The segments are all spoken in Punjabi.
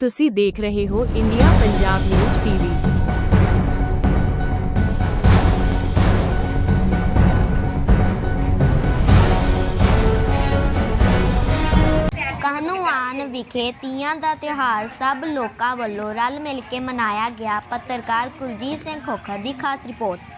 ਤੁਸੀਂ ਦੇਖ ਰਹੇ ਹੋ India Punjab news TV Kahnuwan ਵਿਖੇ ਤੀਆਂ ਦਾ ਤਿਉਹਾਰ ਸਭ ਲੋਕਾਂ ਵੱਲੋਂ ਰਲ ਮਿਲ ਕੇ ਮਨਾਇਆ ਗਿਆ ਪੱਤਰਕਾਰ ਕੁਲਜੀਤ ਸਿੰਘ ਖੋਖਰ ਦੀ ਖਾਸ ਰਿਪੋਰਟ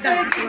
Thank you.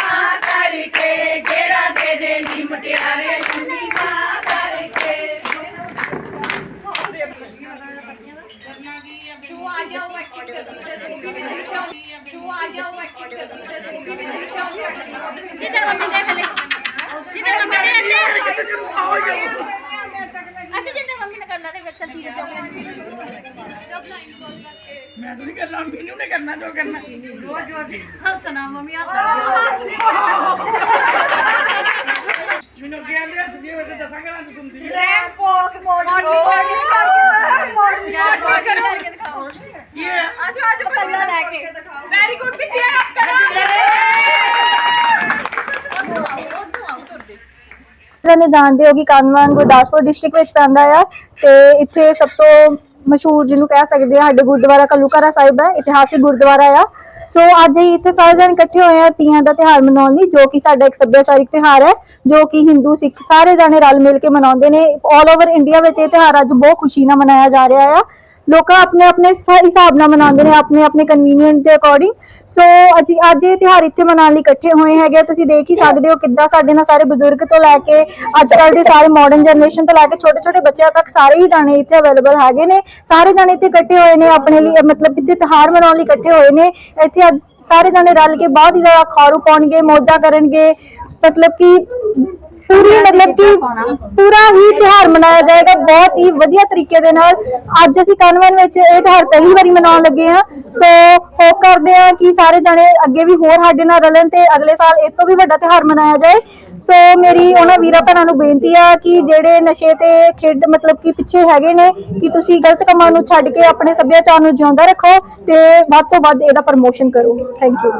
इधर मम्मी दे पहले इधर मम्मी दे अच्छे अच्छे जिंदर मम्मी ने करना रे बच्चा धीरे जाओ मैं तो नहीं कर रहा मीनू ने करना जो करना ज़ोर ज़ोर से हंसना मम्मी आप मीनू के अंदर से ये बेटा दसांगा ना तुम दी रैंक को मोड़ मोड़ मोड़ मोड़ मोड़ ये आज आज पल्ला लेके ਜਿਵੇਂ ਨੇ ਜਾਣਦੇ ਹੋ ਕਾਨਵਾਨ ਗੁਰਦਾਸਪੁਰ ਡਿਸਟ੍ਰਿਕਟ ਵਿੱਚ ਪੈਂਦਾ ਆ ਤੇ ਇੱਥੇ ਸਭ ਤੋਂ ਮਸ਼ਹੂਰ ਜਿਹਨੂੰ ਕਹਿ ਸਕਦੇ ਆ ਸਾਡੇ ਗੁਰਦੁਆਰਾ ਕਲੂਕਾਰਾ ਸਾਹਿਬ ਹੈ ਇਤਿਹਾਸਿਕ ਗੁਰਦੁਆਰਾ ਆ। ਸੋ ਅੱਜ ਹੀ ਇੱਥੇ ਸਾਰੇ ਜਣ ਇਕੱਠੇ ਹੋਏ ਆ ਤੀਆਂ ਦਾ ਤਿਉਹਾਰ ਮਨਾਉਣ ਲਈ, ਜੋ ਕਿ ਸਾਡਾ ਇੱਕ ਸੱਭਿਆਚਾਰਿਕ ਤਿਉਹਾਰ ਹੈ, ਜੋ ਕਿ ਹਿੰਦੂ, ਸਿੱਖ ਸਾਰੇ ਜਾਣੇ ਰਲ ਮਿਲ ਕੇ ਮਨਾਉਂਦੇ ਨੇ। 올 ਓਵਰ ਇੰਡੀਆ ਵਿੱਚ ਇਹ ਤਿਉਹਾਰ ਅੱਜ ਬਹੁਤ ਖੁਸ਼ੀ ਨਾਲ ਮਨਾਇਆ ਜਾ ਰਿਹਾ ਆ। ਲੋਕ ਆਪਣੇ ਆਪਣੇ ਸ- ਹਿਸਾਬ ਨਾਲ ਮਨਾਉਂਦੇ ਨੇ, ਆਪਣੇ ਆਪਣੇ ਕਨਵੀਨੀਅੰਟ ਦੇ ਅਕੋਰਡਿੰਗ ਸੋ ਅੱਜ ਅੱਜ ਇਹ ਤਿਉਹਾਰ ਇੱਥੇ ਮਨਾਉਣ ਲਈ ਇਕੱਠੇ ਹੋਏ ਹੈਗੇ ਆ। ਤੁਸੀਂ ਦੇਖ ਹੀ ਸਕਦੇ ਹੋ ਕਿੱਦਾਂ ਸਾਡੇ ਨਾਲ ਸਾਰੇ ਬਜ਼ੁਰਗ ਤੋਂ ਲੈ ਕੇ ਅੱਜ ਕੱਲ ਦੇ ਸਾਰੇ ਮਾਡਰਨ ਜਨਰੇਸ਼ਨ ਤੋਂ ਲੈ ਕੇ ਛੋਟੇ ਛੋਟੇ ਬੱਚਿਆਂ ਤੱਕ ਸਾਰੇ ਹੀ ਜਾਣੇ ਇੱਥੇ ਅਵੇਲੇਬਲ ਹੈਗੇ ਨੇ। ਸਾਰੇ ਜਾਣੇ ਇੱਥੇ ਇਕੱਠੇ ਹੋਏ ਨੇ, ਆਪਣੇ ਲਈ ਮਤਲਬ ਇੱਥੇ ਤਿਉਹਾਰ ਮਨਾਉਣ ਲਈ ਇਕੱਠੇ ਹੋਏ ਨੇ। ਇੱਥੇ ਅੱਜ ਸਾਰੇ ਜਾਣੇ ਰਲ ਕੇ ਬਹੁਤ ਹੀ ਜ਼ਿਆਦਾ ਖਾਰੂ ਪਾਉਣਗੇ, ਮੌਜਾਂ ਕਰਨਗੇ। ਮਤਲਬ ਕਿ ਪੂਰੀ ਮਤਲਬ ਕਿ ਪੂਰਾ ਹੀ ਤਿਉਹਾਰ ਮਨਾਇਆ ਜਾਏਗਾ ਬਹੁਤ ਹੀ ਵਧੀਆ ਤਰੀਕੇ ਦੇ ਨਾਲ। ਅੱਜ ਅਸੀਂ ਕਨਵਨ ਵਿੱਚ ਇਹ ਤਿਉਹਾਰ ਪਹਿਲੀ ਵਾਰੀ ਮਨਾਉਣ ਲੱਗੇ ਹਾਂ। ਸੋ ਹੋਪ ਕਰਦੇ ਹਾਂ ਕਿ ਸਾਰੇ ਜਣੇ ਅੱਗੇ ਵੀ ਹੋਰ ਸਾਡੇ ਨਾਲ ਰਲਣ ਤੇ ਅਗਲੇ ਸਾਲ ਇਸ ਤੋਂ ਵੀ ਵੱਡਾ ਤਿਉਹਾਰ ਮਨਾਇਆ ਜਾਏ। ਸੋ ਮੇਰੀ ਉਹਨਾਂ ਵੀਰਾਂ ਭੈਣਾਂ ਨੂੰ ਬੇਨਤੀ ਆ ਕਿ ਜਿਹੜੇ ਨਸ਼ੇ ਤੇ ਖੇਡ ਮਤਲਬ ਕਿ ਪਿੱਛੇ ਹੈਗੇ ਨੇ ਕਿ ਤੁਸੀਂ ਗਲਤ ਕੰਮਾਂ ਨੂੰ ਛੱਡ ਕੇ ਆਪਣੇ ਸੱਭਿਆਚਾਰ ਨੂੰ ਜਿਉਂਦਾ ਰੱਖੋ ਤੇ ਵੱਧ ਤੋਂ ਵੱਧ ਇਹਦਾ ਪ੍ਰਮੋਸ਼ਨ ਕਰੋ। Thank you